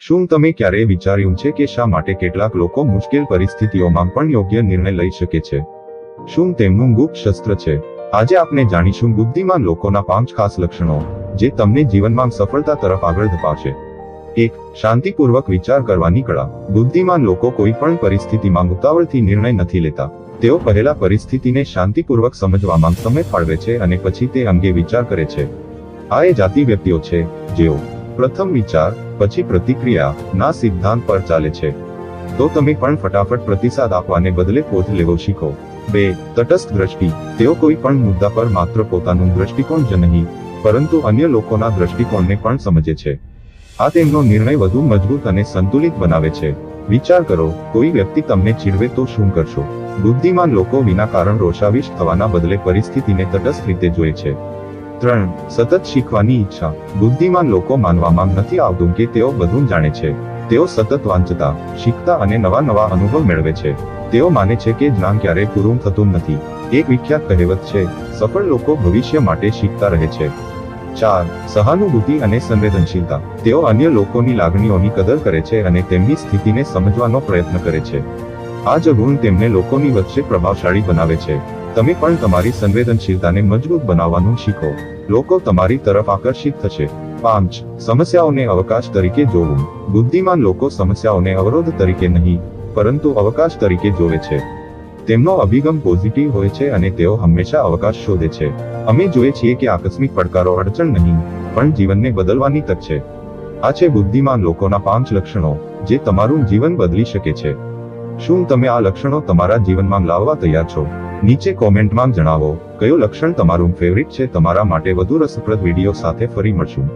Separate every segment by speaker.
Speaker 1: શું તમે ક્યારેય વિચાર્યું છે કે શા માટે કેટલાક લોકો મુશ્કેલ પરિસ્થિતિઓમાં પણ યોગ્ય નિર્ણય લઈ શકે છે? શું તેમનું ગુપ્ત શસ્ત્ર છે? આજે આપણે જાણીશું બુદ્ધિમાન લોકોના પાંચ ખાસ લક્ષણો, જે તમને જીવનમાં સફળતા તરફ આગળ ધપાવશે. એક, શાંતિપૂર્વક વિચાર કરવાની કળા. બુદ્ધિમાન લોકો કોઈ પણ પરિસ્થિતિમાં ઉતાવળથી નિર્ણય નથી લેતા. તેઓ પહેલા પરિસ્થિતિને શાંતિપૂર્વક સમજવામાં સમય ફાળવે છે અને પછી તે અંગે વિચાર કરે છે. આ એ જાતિ વ્યક્તિઓ છે જેઓ પ્રથમ વિચાર, પછી પ્રતિક્રિયા, ના સિદ્ધાંત પર ચાલે છે. તો તમે પણ ફટાફટ પ્રતિસાદ આપવાને બદલે પોત લેવો શીખો. બે, તટસ્થ દ્રષ્ટિ. તેઓ કોઈ પણ મુદ્દા પર માત્ર પોતાનું દ્રષ્ટિકોણ જ નહીં, પરંતુ અન્ય લોકોના દ્રષ્ટિકોણને પણ સમજે છે. આ તેમનો નિર્ણય વધુ મજબૂત અને સંતુલિત બનાવે છે. વિચાર કરો, કોઈ વ્યક્તિ તમને ચીડવે તો શું કરશો? બુદ્ધિમાન લોકો વિના કારણ રોષાવિષ્ટ થવાના બદલે પરિસ્થિતિને તટસ્થ રીતે જોએ છે. ત્રણ સતત શીખવાની ઈચ્છા. બુદ્ધિમાન લોકો માનવામાં નથી આવતું કે તેઓ બધું જાણે છે. તેઓ સતત વાંચતા, શીખતા અને નવા નવા અનુભવ મેળવે છે. તેઓ માને છે કે જ્ઞાન ક્યારેય પૂરું થતું નથી. એક વિખ્યાત કહેવત છે, સફળ લોકો ભવિષ્ય માટે શીખતા રહે છે. ચાર, સહાનુભૂતિ અને સંવેદનશીલતા. તેઓ અન્ય લોકોની લાગણીઓની કદર કરે છે અને તેમની સ્થિતિને સમજવાનો પ્રયત્ન કરે છે. આ જ તેમને લોકોની વચ્ચે પ્રભાવશાળી બનાવે છે. તમે પણ તમારી સંવેદનશીલતાને મજબૂત બનાવવાનું શીખો. લોકો તમારી તરફ આકર્ષિત થશે. પાંચ સમસ્યાઓને અવકાશ તરીકે જોવું. બુદ્ધિમાન લોકો સમસ્યાઓને અવરોધ તરીકે નહીં, પરંતુ અવકાશ તરીકે જોવે છે. તેમનો અભિગમ પોઝિટિવ હોય છે અને તેઓ હંમેશા અવકાશ શોધે છે. અમે જોઈએ છીએ કે આકસ્મિક પડકારો અડચણ નહીં, પણ જીવનને બદલવાની તક છે. આ છે બુદ્ધિમાન લોકોના પાંચ લક્ષણો, જે તમારું જીવન બદલી શકે છે. શું તમે આ લક્ષણો તમારા જીવનમાં લાવવા તૈયાર છો? નીચે કોમેન્ટમાં જણાવો, કયું લક્ષણ તમારું ફેવરિટ છે? તમારા માટે વધુ રસપ્રદ વીડિયો સાથે ફરી મળશું.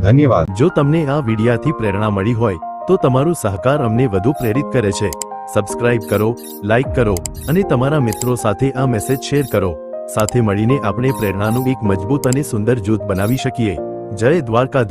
Speaker 1: ધન્યવાદ.
Speaker 2: જો તમને આ વિડીયાથી પ્રેરણા મળી હોય, તો તમારું સહકાર અમને વધુ પ્રેરિત કરે છે. સબસ્ક્રાઇબ કરો લાઇક કરો, અને તમારા મિત્રો સાથે આ મેસેજ શેર કરો. સાથે મળીને આપણે પ્રેરણાનું એક મજબૂત અને સુંદર જૂથ બનાવી શકીએ. જય દ્વારકાધીશ.